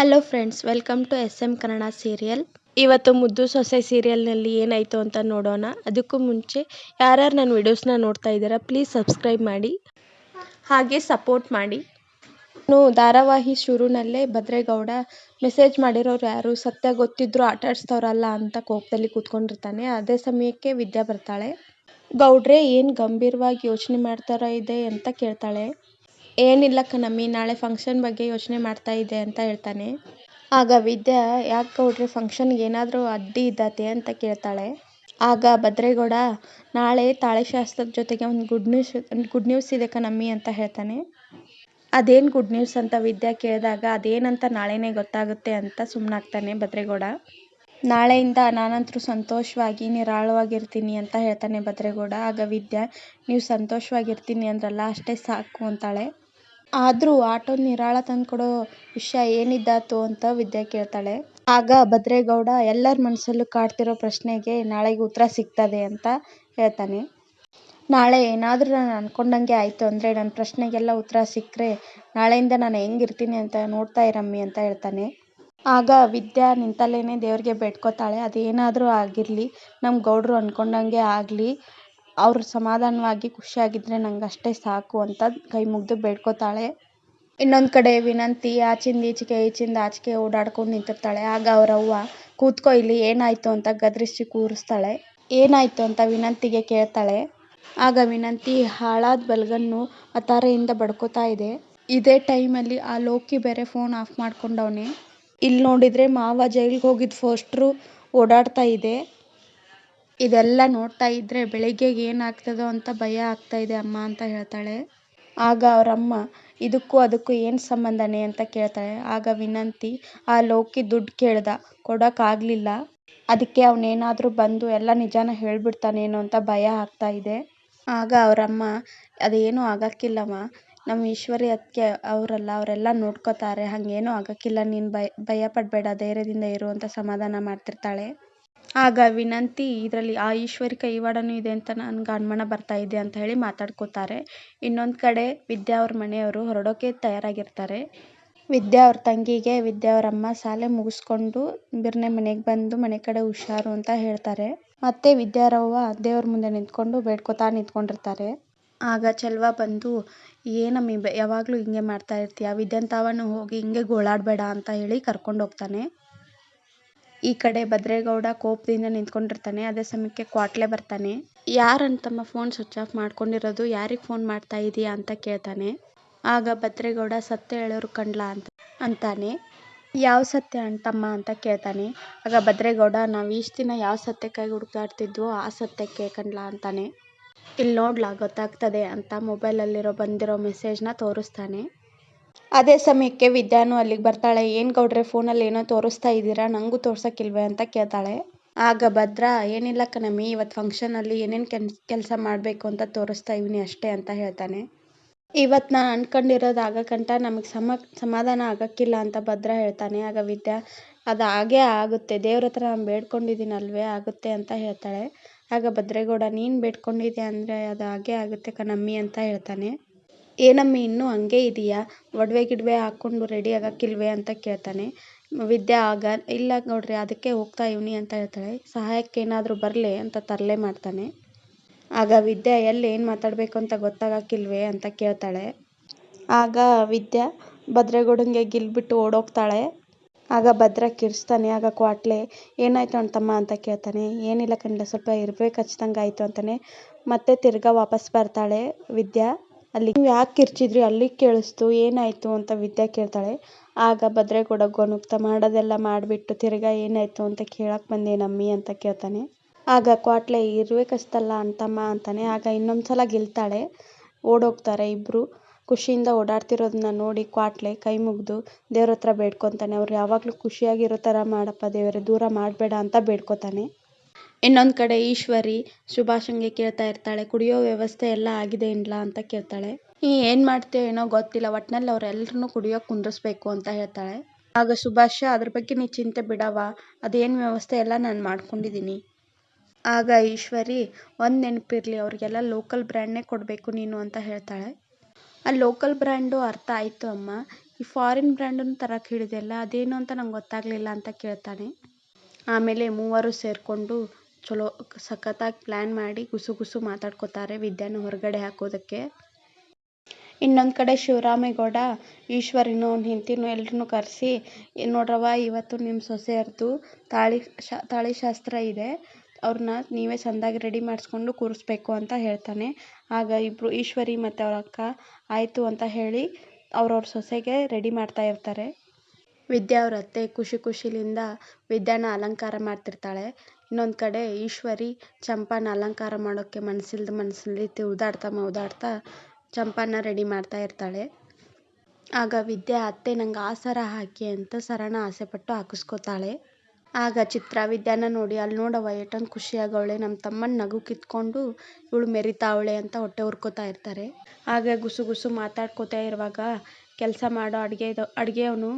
Hello friends welcome to S M Kannada serial ಇವತ್ತು ಮುದ್ದು ಸೊಸೆ ಸೀರಿಯಲ್ನಲ್ಲಿ ಏನಾಯಿತು ಅಂತ ನೋಡೋಣ. ಅದಕ್ಕೂ ಮುಂಚೆ ಯಾರ್ಯಾರು ನನ್ನ ವಿಡಿಯೋಸ್ನ ನೋಡ್ತಾ ಇದ್ದೀರಾ ಪ್ಲೀಸ್ ಸಬ್ಸ್ಕ್ರೈಬ್ ಮಾಡಿ. ಹಾಗೆ ಸಪೋರ್ಟ್ ಮಾಡಿ. ನಾನು ಧಾರಾವಾಹಿ ಶುರುನಲ್ಲೇ ಭದ್ರೇಗೌಡ ಮೆಸೇಜ್ ಮಾಡಿರೋರು ಯಾರು, ಸತ್ಯ ಗೊತ್ತಿದ್ರು ಆಟ ಆಡಿಸ್ತವ್ರಲ್ಲ ಅಂತ ಕೋಪದಲ್ಲಿ ಕೂತ್ಕೊಂಡಿರ್ತಾನೆ. ಅದೇ ಸಮಯಕ್ಕೆ ವಿದ್ಯಾ ಬರ್ತಾಳೆ. ಗೌಡ್ರೆ ಏನು ಗಂಭೀರವಾಗಿ ಯೋಚನೆ ಮಾಡ್ತಾರ ಇದೆ ಅಂತ ಕೇಳ್ತಾಳೆ. ಏನಿಲ್ಲ ಕಣಮ್ಮಿ ನಾಳೆ ಫಂಕ್ಷನ್ ಬಗ್ಗೆ ಯೋಚನೆ ಮಾಡ್ತಾ ಇದ್ದೆ ಅಂತ ಹೇಳ್ತಾನೆ. ಆಗ ವಿದ್ಯಾ, ಯಾಕೆ ಗೌಡ್ರೆ ಫಂಕ್ಷನ್ಗೆ ಏನಾದರೂ ಅಡ್ಡಿ ಇದ್ದಾತೆ ಅಂತ ಕೇಳ್ತಾಳೆ. ಆಗ ಭದ್ರೇಗೌಡ, ನಾಳೆ ತಾಳಿಶಾಸ್ತ್ರದ ಜೊತೆಗೆ ಒಂದು ಗುಡ್ ನ್ಯೂಸ್ ಗುಡ್ ನ್ಯೂಸ್ ಇದೆ ಕಣಮ್ಮಿ ಅಂತ ಹೇಳ್ತಾನೆ. ಅದೇನು ಗುಡ್ ನ್ಯೂಸ್ ಅಂತ ವಿದ್ಯಾ ಕೇಳಿದಾಗ, ಅದೇನಂತ ನಾಳೆನೇ ಗೊತ್ತಾಗುತ್ತೆ ಅಂತ ಸುಮ್ಮನಾಗ್ತಾನೆ ಭದ್ರೇಗೌಡ. ನಾಳೆಯಿಂದ ನಾನಂತರೂ ಸಂತೋಷವಾಗಿ, ನಿರಾಳವಾಗಿರ್ತೀನಿ ಅಂತ ಹೇಳ್ತಾನೆ ಭದ್ರೇಗೌಡ. ಆಗ ವಿದ್ಯಾ, ನೀವು ಸಂತೋಷವಾಗಿರ್ತೀನಿ ಅಂದ್ರಲ್ಲ, ಅಷ್ಟೇ ಸಾಕು ಅಂತಾಳೆ. ಆದರೂ ಆಟೋ ನಿರಾಳ ತಂದ್ಕೊಡೋ ವಿಷಯ ಏನಿದ್ದಾತು ಅಂತ ವಿದ್ಯಾ ಕೇಳ್ತಾಳೆ. ಆಗ ಭದ್ರೇಗೌಡ, ಎಲ್ಲರ ಮನಸ್ಸಲ್ಲೂ ಕಾಡ್ತಿರೋ ಪ್ರಶ್ನೆಗೆ ನಾಳೆಗೆ ಉತ್ತರ ಸಿಗ್ತದೆ ಅಂತ ಹೇಳ್ತಾನೆ. ನಾಳೆ ಏನಾದರೂ ನಾನು ಅಂದ್ಕೊಂಡಂಗೆ ಆಯಿತು ಅಂದರೆ ನನ್ನ ಪ್ರಶ್ನೆಗೆಲ್ಲ ಉತ್ತರ ಸಿಕ್ಕರೆ ನಾಳೆಯಿಂದ ನಾನು ಹೆಂಗಿರ್ತೀನಿ ಅಂತ ನೋಡ್ತಾ ಇರಮ್ಮಿ ಅಂತ ಹೇಳ್ತಾನೆ. ಆಗ ವಿದ್ಯಾ ನಿಂತಲ್ಲೇ ದೇವ್ರಿಗೆ ಬೇಡ್ಕೋತಾಳೆ. ಅದೇನಾದರೂ ಆಗಿರಲಿ ನಮ್ಮ ಗೌಡರು ಅಂದ್ಕೊಂಡಂಗೆ ಆಗಲಿ ಅವ್ರು ಸಮಾಧಾನವಾಗಿ ಖುಷಿಯಾಗಿದ್ದರೆ ನಂಗೆ ಅಷ್ಟೇ ಸಾಕು ಅಂತ ಕೈ ಮುಗಿದು ಬೇಡ್ಕೊತಾಳೆ. ಇನ್ನೊಂದು ಕಡೆ ವಿನಂತಿ, ಆಚಿಂದ ಈಚೆಗೆ ಈಚಿಂದ ಆಚೆಗೆ ಓಡಾಡ್ಕೊಂಡು ನಿಂತಿರ್ತಾಳೆ. ಆಗ ಅವರವ್ವ ಕೂತ್ಕೋ ಇಲ್ಲಿ, ಏನಾಯಿತು ಅಂತ ಗದರಿಸಿ ಕೂರಿಸ್ತಾಳೆ. ಏನಾಯಿತು ಅಂತ ವಿನಂತಿಗೆ ಕೇಳ್ತಾಳೆ. ಆಗ ವಿನಂತಿ, ಹಾಳಾದ ಬಲ್ಗನ್ನು ಅತಾರೆಯಿಂದ ಬಡ್ಕೋತಾ ಇದೆ. ಇದೇ ಟೈಮಲ್ಲಿ ಆ ಲೋಕಿ ಬೇರೆ ಫೋನ್ ಆಫ್ ಮಾಡ್ಕೊಂಡವನೆ. ಇಲ್ಲಿ ನೋಡಿದರೆ ಮಾವ ಜೈಲಿಗೆ ಹೋಗಿದ್ದ ಫೋಸ್ಟ್ರು ಓಡಾಡ್ತಾ ಇದೆ. ಇದೆಲ್ಲ ನೋಡ್ತಾ ಇದ್ದರೆ ಬೆಳಿಗ್ಗೆಗೆ ಏನಾಗ್ತದೋ ಅಂತ ಭಯ ಆಗ್ತಾ ಇದೆ ಅಮ್ಮ ಅಂತ ಹೇಳ್ತಾಳೆ. ಆಗ ಅವರಮ್ಮ, ಇದಕ್ಕೂ ಅದಕ್ಕೂ ಏನು ಸಂಬಂಧನೇ? ಅಂತ ಕೇಳ್ತಾಳೆ. ಆಗ ವಿನಂತಿ, ಆ ಲೋಕಿ ದುಡ್ಡು ಕೇಳ್ದ ಕೊಡೋಕ್ಕಾಗಲಿಲ್ಲ ಅದಕ್ಕೆ ಅವನೇನಾದರೂ ಬಂದು ಎಲ್ಲ ನಿಜಾನ ಹೇಳ್ಬಿಡ್ತಾನೇನೋ ಅಂತ ಭಯ ಆಗ್ತಾ ಇದೆ. ಆಗ ಅವರಮ್ಮ, ಅದೇನೂ ಆಗೋಕ್ಕಿಲ್ಲಮ್ಮ ನಮ್ಮ ಈಶ್ವರಿ ಅದಕ್ಕೆ ಅವರಲ್ಲ, ಅವರೆಲ್ಲ ನೋಡ್ಕೋತಾರೆ. ಹಾಗೇನೂ ಆಗೋಕ್ಕಿಲ್ಲ. ನೀನು ಭಯ ಭಯ ಪಡಬೇಡ ಧೈರ್ಯದಿಂದ ಇರು ಅಂತ ಸಮಾಧಾನ ಮಾಡ್ತಿರ್ತಾಳೆ. ಆಗ ವಿನಂತಿ, ಇದರಲ್ಲಿ ಆ ಈಶ್ವರಿ ಕೈವಾಡವೂ ಇದೆ ಅಂತ ನಾನು ಅನುಮಾನ ಬರ್ತಾ ಇದೆ ಅಂತ ಹೇಳಿ ಮಾತಾಡ್ಕೋತಾರೆ. ಇನ್ನೊಂದು ಕಡೆ ವಿದ್ಯಾ ಅವ್ರ ಮನೆಯವರು ಹೊರಡೋಕೆ ತಯಾರಾಗಿರ್ತಾರೆ. ವಿದ್ಯಾ ಅವ್ರ ತಂಗಿಗೆ ವಿದ್ಯಾ ಅವ್ರ ಅಮ್ಮ ಶಾಲೆ ಮುಗಿಸ್ಕೊಂಡು ಬಿರ್ನೆ ಮನೆಗೆ ಬಂದು ಮನೆ ಕಡೆ ಹುಷಾರು ಅಂತ ಹೇಳ್ತಾರೆ. ಮತ್ತೆ ವಿದ್ಯಾರವ್ವ ದೇವ್ರ ಮುಂದೆ ನಿಂತ್ಕೊಂಡು ಬೇಡ್ಕೋತಾ ನಿಂತ್ಕೊಂಡಿರ್ತಾರೆ. ಆಗ ಚೆಲ್ವ ಬಂದು, ಏನಮ್ಮ ಯಾವಾಗಲೂ ಹಿಂಗೆ ಮಾಡ್ತಾ ಇರ್ತೀಯ? ವಿದ್ಯಂತಾವನು ಹೋಗಿ ಹಿಂಗೆ ಗೋಳಾಡಬೇಡ ಅಂತ ಹೇಳಿ ಕರ್ಕೊಂಡು ಹೋಗ್ತಾನೆ. ಈ ಕಡೆ ಭದ್ರೇಗೌಡ ಕೋಪದಿಂದ ನಿಂತ್ಕೊಂಡಿರ್ತಾನೆ, ಅದೇ ಸಮಯಕ್ಕೆ ಕ್ವಾಟ್ಲೆ ಬರ್ತಾನೆ. ಯಾರಂತಮ್ಮ ಫೋನ್ ಸ್ವಿಚ್ ಆಫ್ ಮಾಡ್ಕೊಂಡಿರೋದು, ಯಾರಿಗೆ ಫೋನ್ ಮಾಡ್ತಾ ಇದೀಯಾ ಅಂತ ಕೇಳ್ತಾನೆ. ಆಗ ಭದ್ರೇಗೌಡ ಸತ್ಯ ಹೇಳೋರು ಕಂಡ್ಲಾ ಅಂತ, ಅಂತಾನೆ. ಯಾವ ಸತ್ಯ ಅಂತಮ್ಮ ಅಂತ ಕೇಳ್ತಾನೆ. ಆಗ ಭದ್ರೇಗೌಡ, ನಾವು ಇಷ್ಟು ದಿನ ಯಾವ ಸತ್ಯಕ್ಕಾಗಿ ಹುಡುಕಾಡ್ತಿದ್ವೋ ಆ ಸತ್ಯಕ್ಕೆ ಕಂಡ್ಲಾ ಅಂತಾನೆ. ಇಲ್ಲಿ ನೋಡ್ಲಾ, ಗೊತ್ತಾಗ್ತದೆ ಅಂತ ಮೊಬೈಲಲ್ಲಿರೋ ಬಂದಿರೋ ಮೆಸೇಜ್ನ ತೋರಿಸ್ತಾನೆ. ಅದೇ ಸಮಯಕ್ಕೆ ವಿದ್ಯಾನು ಅಲ್ಲಿಗೆ ಬರ್ತಾಳೆ. ಏನು ಗೌಡ್ರೆ, ಫೋನಲ್ಲಿ ಏನೋ ತೋರಿಸ್ತಾ ಇದ್ದೀರಾ? ನನಗೂ ತೋರ್ಸೋಕ್ಕಿಲ್ವೇ ಅಂತ ಕೇಳ್ತಾಳೆ. ಆಗ ಭದ್ರ, ಏನಿಲ್ಲ ಕಣಮ್ಮಿ, ಇವತ್ತು ಫಂಕ್ಷನಲ್ಲಿ ಏನೇನು ಕೆಲ್ಸ ಕೆಲಸ ಮಾಡಬೇಕು ಅಂತ ತೋರಿಸ್ತಾ ಇವ್ನಿ ಅಷ್ಟೇ ಅಂತ ಹೇಳ್ತಾನೆ. ಇವತ್ತು ನಾನು ಅಂದ್ಕೊಂಡಿರೋದು ಆಗಕ್ಕಂಟ ನಮಗೆ ಸಮ, ಸಮಾಧಾನ ಆಗೋಕ್ಕಿಲ್ಲ ಅಂತ ಭದ್ರ ಹೇಳ್ತಾನೆ. ಆಗ ವಿದ್ಯಾ, ಅದು ಹಾಗೇ ಆಗುತ್ತೆ. ದೇವ್ರ ಹತ್ರ ನಾನು ಬೇಡ್ಕೊಂಡಿದ್ದೀನಲ್ವೇ, ಆಗುತ್ತೆ ಅಂತ ಹೇಳ್ತಾಳೆ. ಆಗ ಭದ್ರೇಗೌಡ, ನೀನು ಬೇಡ್ಕೊಂಡಿದ್ದೆ ಅಂದರೆ ಅದು ಹಾಗೇ ಆಗುತ್ತೆ ಕಣಮ್ಮಿ ಅಂತ ಹೇಳ್ತಾನೆ. ಏನಮ್ಮಿ ಇನ್ನೂ ಹಂಗೆ ಇದೆಯಾ? ಒಡವೆ, ಗಿಡವೆ ಹಾಕ್ಕೊಂಡು ರೆಡಿ ಆಗೋಕ್ಕಿಲ್ವೇ? ಅಂತ ಕೇಳ್ತಾನೆ. ವಿದ್ಯಾ, ಆಗ ಇಲ್ಲ ನೋಡ್ರಿ, ಅದಕ್ಕೆ ಹೋಗ್ತಾ ಇವ್ನಿ ಅಂತ ಹೇಳ್ತಾಳೆ. ಸಹಾಯಕ್ಕೆ ಏನಾದರೂ ಬರಲಿ? ಅಂತ ತರಲೆ ಮಾಡ್ತಾನೆ. ಆಗ ವಿದ್ಯಾ, ಎಲ್ಲಿ, ಏನು ಮಾತಾಡಬೇಕು ಅಂತ ಗೊತ್ತಾಗಕ್ಕಿಲ್ವೇ? ಅಂತ ಕೇಳ್ತಾಳೆ. ಆಗ ವಿದ್ಯಾ, ಭದ್ರೇಗೌಡಂಗೆ ಗಿಲ್ಬಿಟ್ಟು ಓಡೋಗ್ತಾಳೆ. ಆಗ ಭದ್ರ ಕಿರ್ಸ್ತಾನೆ ಆಗ ಕ್ವಾಟ್ಲೆ, ಏನಾಯ್ತು ತಮ್ಮ ಅಂತ ಕೇಳ್ತಾನೆ. ಏನಿಲ್ಲ ಕಣ್ಲ, ಸ್ವಲ್ಪ ಇರ್ಬೇಕು ಹಚ್ದಂಗೆ ಆಯಿತು ಅಂತಾನೆ. ಮತ್ತೆ ತಿರ್ಗಾ ವಾಪಸ್ ಬರ್ತಾಳೆ ವಿದ್ಯಾ. ಅಲ್ಲಿ ನೀವು ಯಾಕೆ ಕಿರ್ಚಿದ್ರಿ? ಅಲ್ಲಿಗೆ ಕೇಳಿಸ್ತು. ಏನಾಯಿತು ಅಂತ ವಿದ್ಯಾ ಕೇಳ್ತಾಳೆ. ಆಗ ಭದ್ರೇಗೌಡ ಗೊಣಗ್ತಾ ಮಾಡೋದೆಲ್ಲ ಮಾಡಿಬಿಟ್ಟು ತಿರ್ಗಾ ಏನಾಯಿತು ಅಂತ ಕೇಳಕ್ಕೆ ಬಂದೇನಮ್ಮಿ ಅಂತ ಕೇಳ್ತಾನೆ. ಆಗ ಕ್ವಾಟ್ಲೆ ಇರಬೇಕಷ್ಟಲ್ಲ ಅಂತಮ್ಮ ಅಂತಾನೆ. ಆಗ ಇನ್ನೊಂದು ಸಲ ಗೆಲ್ತಾಳೆ. ಓಡೋಗ್ತಾರೆ ಇಬ್ಬರು ಖುಷಿಯಿಂದ ಓಡಾಡ್ತಿರೋದನ್ನ ನೋಡಿ ಕ್ವಾಟ್ಲೆ ಕೈ ಮುಗಿದು, ದೇವ್ರ ಹತ್ರ ಬೇಡ್ಕೊತಾನೆ ಅವ್ರು ಯಾವಾಗಲೂ ಖುಷಿಯಾಗಿರೋ ಥರ, ಮಾಡಪ್ಪ ದೇವರೇ, ದೂರ ಮಾಡಬೇಡ ಅಂತ ಬೇಡ್ಕೊತಾನೆ. ಇನ್ನೊಂದು ಕಡೆ ಈಶ್ವರಿ ಸುಭಾಷಂಗೆ ಕೇಳ್ತಾ ಇರ್ತಾಳೆ, ಕುಡಿಯೋ ವ್ಯವಸ್ಥೆ ಎಲ್ಲ ಆಗಿದೆ ಇಲ್ಲ ಅಂತ ಕೇಳ್ತಾಳೆ. ಈ ಏನು ಮಾಡ್ತೀಯೋ ಏನೋ ಗೊತ್ತಿಲ್ಲ, ಒಟ್ನಲ್ಲಿ ಅವರೆಲ್ಲರನ್ನೂ ಕುಡಿಯೋಕೆ ಕುಂದ್ರಿಸ್ಬೇಕು ಅಂತ ಹೇಳ್ತಾಳೆ. ಆಗ ಸುಭಾಷ, ಅದ್ರ ಬಗ್ಗೆ ನೀ ಚಿಂತೆ ಬಿಡವ, ಅದೇನು ವ್ಯವಸ್ಥೆ ಎಲ್ಲ ನಾನು ಮಾಡ್ಕೊಂಡಿದ್ದೀನಿ ಆಗ ಈಶ್ವರಿ, ಒಂದು ನೆನಪಿರಲಿ, ಅವ್ರಿಗೆಲ್ಲ ಲೋಕಲ್ ಬ್ರ್ಯಾಂಡ್ನೇ ಕೊಡಬೇಕು ನೀನು ಅಂತ ಹೇಳ್ತಾಳೆ. ಆ ಲೋಕಲ್ ಬ್ರ್ಯಾಂಡು ಅರ್ಥ ಆಯಿತು ಅಮ್ಮ. ಈ ಫಾರಿನ್ ಬ್ರ್ಯಾಂಡನ್ನು ತರಕ್ಕೆ ಹೇಳಿದೆಯಲ್ಲ ಅದೇನು ಅಂತ ನಂಗೆ ಗೊತ್ತಾಗಲಿಲ್ಲ ಅಂತ ಕೇಳ್ತಾನೆ. ಆಮೇಲೆ ಮೂವರು ಸೇರಿಕೊಂಡು ಚಲೋ ಸಖತ್ತಾಗಿ ಪ್ಲ್ಯಾನ್ ಮಾಡಿ ಗುಸು ಗುಸು ಮಾತಾಡ್ಕೋತಾರೆ ವಿದ್ಯಾನ ಹೊರಗಡೆ ಹಾಕೋದಕ್ಕೆ. ಇನ್ನೊಂದು ಕಡೆ ಶಿವರಾಮೇಗೌಡ, ಈಶ್ವರಿನೋ, ಅವ್ನ ಹೆಂಡ್ತಿನು ಎಲ್ರನ್ನು ಕರೆಸಿ ನೋಡ್ರವ್ವ, ಇವತ್ತು ನಿಮ್ಮ ಸೊಸೆಯರ್ದು ತಾಳಿ ಶಾ ತಾಳಿ ಶಾಸ್ತ್ರ ಇದೆ. ಅವ್ರನ್ನ ನೀವೇ ಚೆಂದಾಗಿ ರೆಡಿ ಮಾಡಿಸ್ಕೊಂಡು ಕೂರಿಸ್ಬೇಕು ಅಂತ ಹೇಳ್ತಾನೆ. ಆಗ ಇಬ್ಬರು ಈಶ್ವರಿ ಮತ್ತು ಅವ್ರ ಅಕ್ಕ, ಆಯಿತು ಅಂತ ಹೇಳಿ ಅವ್ರವ್ರ ಸೊಸೆಗೆ ರೆಡಿ ಮಾಡ್ತಾ ಇರ್ತಾರೆ. ವಿದ್ಯಾ ಅವ್ರ ಅತ್ತೆ ಖುಷಿ ಖುಷಿಯಿಂದ ವಿದ್ಯಾನ ಅಲಂಕಾರ ಮಾಡ್ತಿರ್ತಾಳೆ. ಇನ್ನೊಂದು ಕಡೆ ಈಶ್ವರಿ ಚಂಪಾನ ಅಲಂಕಾರ ಮಾಡೋಕ್ಕೆ ಮನಸ್ಸಿಲ್ದ ಮನಸ್ಸಲ್ಲಿ ಉದಾಡ್ತಾ ಉದಾಡ್ತಾ ಚಂಪಾನ ರೆಡಿ ಮಾಡ್ತಾ ಇರ್ತಾಳೆ. ಆಗ ವಿದ್ಯಾ ಅತ್ತೆ ನಂಗೆ ಆ ಸರ ಹಾಕಿ ಅಂತ ಸರನ ಆಸೆಪಟ್ಟು ಹಾಕಿಸ್ಕೊತಾಳೆ. ಆಗ ಚಿತ್ರ ವಿದ್ಯಾನ ನೋಡಿ ಅಲ್ಲಿ ನೋಡವ್ವ ಎಷ್ಟೊಂದು ಖುಷಿಯಾಗವಳೆ ನಮ್ಮ ತಮ್ಮನ ನಗು ಕಿತ್ಕೊಂಡು ಇವಳು ಮೆರಿತಾವಳೆ ಅಂತ ಹೊಟ್ಟೆ ಉರ್ಕೋತಾ ಇರ್ತಾರೆ. ಆಗ ಗುಸು ಗುಸು ಮಾತಾಡ್ಕೋತಾ ಇರುವಾಗ ಕೆಲಸ ಮಾಡೋ ಅಡುಗೆದು, ಅಡುಗೆಯವನು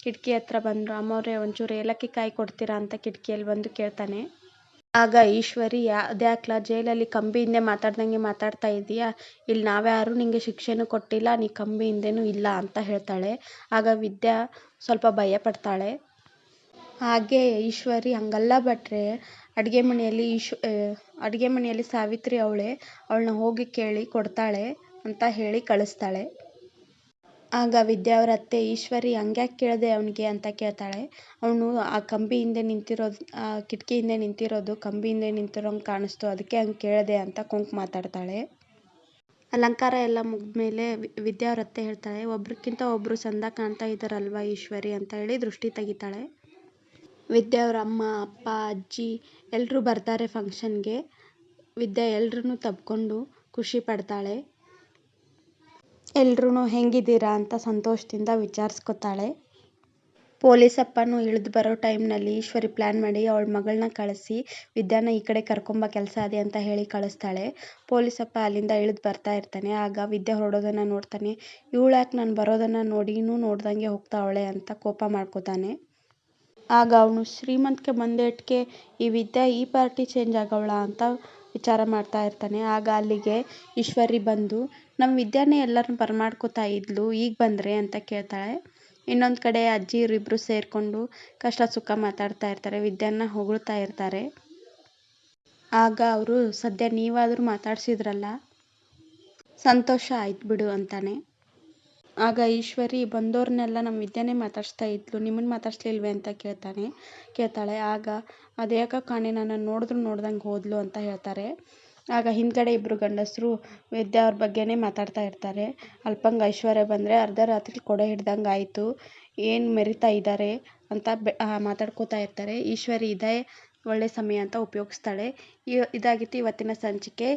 ಕಿಟಕಿ ಹತ್ರ ಬಂದರು. ಅಮ್ಮವ್ರೆ, ಒಂಚೂರು ಏಲಕ್ಕಿ ಕಾಯಿ ಕೊಡ್ತೀರಾ ಅಂತ ಕಿಟಕಿಯಲ್ಲಿ ಬಂದು ಕೇಳ್ತಾನೆ. ಆಗ ಈಶ್ವರಿ ಅದ್ಯಾಕ್ಲ? ಜೈಲಲ್ಲಿ ಕಂಬಿ ಹಿಂದೆ ಮಾತಾಡ್ದಂಗೆ ಮಾತಾಡ್ತಾ ಇದೀಯಾ? ಇಲ್ಲಿ ನಾವ್ಯಾರು ನಿಂಗೆ ಶಿಕ್ಷೆನೂ ಕೊಟ್ಟಿಲ್ಲ, ನೀ ಕಂಬಿ ಹಿಂದೆನೂ ಇಲ್ಲ ಅಂತ ಹೇಳ್ತಾಳೆ. ಆಗ ವಿದ್ಯಾ ಸ್ವಲ್ಪ ಭಯ ಪಡ್ತಾಳೆ. ಹಾಗೆ ಈಶ್ವರಿ, ಹಂಗಲ್ಲ ಭಟ್ರೆ, ಅಡುಗೆ ಮನೆಯಲ್ಲಿ ಈಶ್ ಅಡುಗೆ ಮನೆಯಲ್ಲಿ ಸಾವಿತ್ರಿ ಅವಳೇ, ಅವಳನ್ನ ಹೋಗಿ ಕೇಳಿ ಕೊಡ್ತಾಳೆ ಅಂತ ಹೇಳಿ ಕಳಿಸ್ತಾಳೆ. ಆಗ ವಿದ್ಯಾ ಅವ್ರ ಅತ್ತೆ, ಈಶ್ವರಿ, ಹಂಗ್ಯಾಕೆ ಕೇಳಿದೆ ಅವನಿಗೆ? ಅಂತ ಕೇಳ್ತಾಳೆ. ಅವನು ಆ ಕಂಬಿ ಹಿಂದೆ ನಿಂತಿರೋದು, ಆ ಕಿಟಕಿ ಹಿಂದೆ ನಿಂತಿರೋದು ಕಂಬಿ ಹಿಂದೆ ನಿಂತಿರೋಂಗೆ ಕಾಣಿಸ್ತು. ಅದಕ್ಕೆ ಹಂಗೆ ಕೇಳಿದೆ ಅಂತ ಕುಂಕು ಮಾತಾಡ್ತಾಳೆ. ಅಲಂಕಾರ ಎಲ್ಲ ಮುಗಿದ್ಮೇಲೆ ವಿದ್ಯಾ ಅವ್ರ ಅತ್ತೆ ಹೇಳ್ತಾಳೆ, ಒಬ್ರಕ್ಕಿಂತ ಒಬ್ಬರು ಚಂದ ಕಾಣ್ತಾ ಇದ್ದಾರಲ್ವಾ ಈಶ್ವರಿ? ಅಂತ ಹೇಳಿ ದೃಷ್ಟಿ ತೆಗಿತಾಳೆ. ವಿದ್ಯಾ ಅವ್ರ ಅಮ್ಮ, ಅಪ್ಪ, ಅಜ್ಜಿ ಎಲ್ಲರೂ ಬರ್ತಾರೆ ಫಂಕ್ಷನ್ಗೆ. ವಿದ್ಯಾ ಎಲ್ರೂ ತಬ್ಕೊಂಡು ಖುಷಿ ಪಡ್ತಾಳೆ. ಎಲ್ರೂ ಹೆಂಗಿದ್ದೀರಾ ಅಂತ ಸಂತೋಷದಿಂದ ವಿಚಾರಿಸ್ಕೊತಾಳೆ. ಪೊಲೀಸಪ್ಪನೂ ಇಳಿದು ಬರೋ ಟೈಮ್ನಲ್ಲಿ ಈಶ್ವರಿ ಪ್ಲ್ಯಾನ್ ಮಾಡಿ ಅವಳ ಮಗಳನ್ನ ಕಳಿಸಿ, ವಿದ್ಯಾನ ಈ ಕಡೆ ಕರ್ಕೊಂಬ ಕೆಲಸ ಅದೇ ಅಂತ ಹೇಳಿ ಕಳಿಸ್ತಾಳೆ. ಪೊಲೀಸಪ್ಪ ಅಲ್ಲಿಂದ ಇಳಿದು ಬರ್ತಾ ಇರ್ತಾನೆ. ಆಗ ವಿದ್ಯೆ ಹೊರಡೋದನ್ನು ನೋಡ್ತಾನೆ. ಇವಳು ಯಾಕೆ ನಾನು ಬರೋದನ್ನು ನೋಡಿನೂ ನೋಡ್ದಂಗೆ ಹೋಗ್ತಾವಳೆ ಅಂತ ಕೋಪ ಮಾಡ್ಕೋತಾನೆ. ಆಗ ಅವನು ಶ್ರೀಮಂತಿಕೆ ಬಂದೇಟ್ಗೆ ಈ ವಿದ್ಯಾ ಈ ಪಾರ್ಟಿ ಚೇಂಜ್ ಆಗವಳ ಅಂತ ವಿಚಾರ ಮಾಡ್ತಾ ಇರ್ತಾನೆ. ಆಗ ಅಲ್ಲಿಗೆ ಈಶ್ವರಿ ಬಂದು ನಮ್ಮ ವಿದ್ಯಾನೇ ಎಲ್ಲರನ್ನು ಬರಮಾಡ್ಕೋತಾ ಇದ್ಲು, ಈಗ ಬಂದರೆ? ಅಂತ ಕೇಳ್ತಾಳೆ. ಇನ್ನೊಂದು ಕಡೆ ಅಜ್ಜಿ ಇವರಿಬ್ಬರು ಸೇರಿಕೊಂಡು ಕಷ್ಟ ಸುಖ ಮಾತಾಡ್ತಾ ಇರ್ತಾರೆ ವಿದ್ಯಾನ ಹೊಗಳ್ತಾ ಇರ್ತಾರೆ. ಆಗ ಅವರು, ಸದ್ಯ ನೀವಾದರೂ ಮಾತಾಡ್ಸಿದ್ರಲ್ಲ, ಸಂತೋಷ ಆಯ್ತು ಬಿಡು ಅಂತಾನೆ. ಆಗ ಈಶ್ವರಿ ಬಂದೋರ್ನೆಲ್ಲ ನಮ್ಮ ವಿದ್ಯಾನೇ ಮಾತಾಡಿಸ್ತಾ ಇದ್ಲು. ನಿಮ್ಮನ್ನ ಮಾತಾಡಿಸ್ಲಿಲ್ವೇ ಅಂತ ಕೇಳ್ತಾನೆ, ಕೇಳ್ತಾಳೆ. ಆಗ ಅದ್ಯಾಕೋ ಕಾಣೆ ನನ್ನನ್ನು ನೋಡಿದ್ರು ನೋಡ್ದಂಗೆ ಹೋದ್ಲು ಅಂತ ಹೇಳ್ತಾರೆ. ಆಗ ಹಿಂದ್ಗಡೆ ಇಬ್ಬರು ಗಂಡಸರು ವಿದ್ಯಾ ಅವ್ರ ಬಗ್ಗೆನೇ ಮಾತಾಡ್ತಾ ಇರ್ತಾರೆ. ಅಲ್ಪಂಗ ಐಶ್ವರ್ಯ ಬಂದರೆ ಅರ್ಧ ರಾತ್ರಿ ಕೊಡೆ ಹಿಡ್ದಂಗೆ ಆಯಿತು. ಏನು ಮೆರಿತಾ ಇದ್ದಾರೆ ಅಂತ ಬೆ ಮಾತಾಡ್ಕೋತಾ ಇರ್ತಾರೆ. ಈಶ್ವರಿ ಇದೇ ಒಳ್ಳೆಯ ಸಮಯ ಅಂತ ಉಪಯೋಗಿಸ್ತಾಳೆ. ಇದಾಗಿತ್ತು ಇವತ್ತಿನ ಸಂಚಿಕೆ.